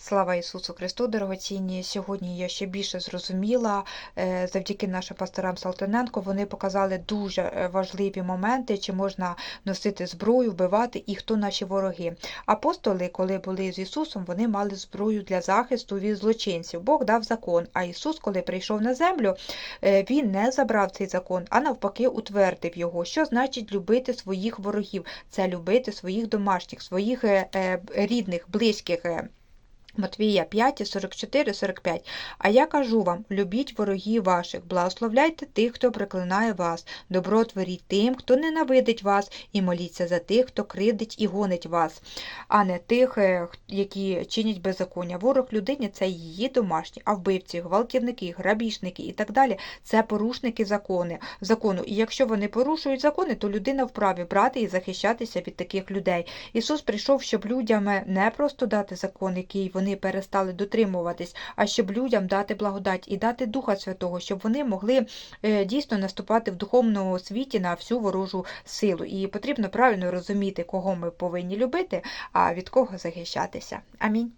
Слава Ісусу Христу, дорогоцінні! Сьогодні я ще більше зрозуміла е, завдяки нашим пасторам Салтаненко. Вони показали дуже е, важливі моменти, чи можна носити зброю, вбивати і хто наші вороги. Апостоли, коли були з Ісусом, вони мали зброю для захисту від злочинців. Бог дав закон. А Ісус, коли прийшов на землю, е, Він не забрав цей закон, а навпаки, утвердив його. Що значить любити своїх ворогів? Це любити своїх домашніх, своїх рідних, близьких. Матвія 5, 44, 45. А я кажу вам: любіть ворогів ваших, благословляйте тих, хто приклинає вас, добро творіть тим, хто ненавидить вас, і моліться за тих, хто кривдить і гонить вас, а не тих, е, які чинять беззаконня. Ворог людині це її домашні, а вбивці, гвалтівники, грабіжники і так далі це порушники закони, закону. І якщо вони порушують закони, то людина вправі брати і захищатися від таких людей. Ісус прийшов, щоб людям е, не просто дати закон, який вони перестали дотримуватись, а щоб людям дати благодать і дати Духа Святого, щоб вони могли е, дійсно наступати в духовному світі на всю ворожу силу. І потрібно правильно розуміти, кого ми повинні любити, а від кого захищатися. Амінь.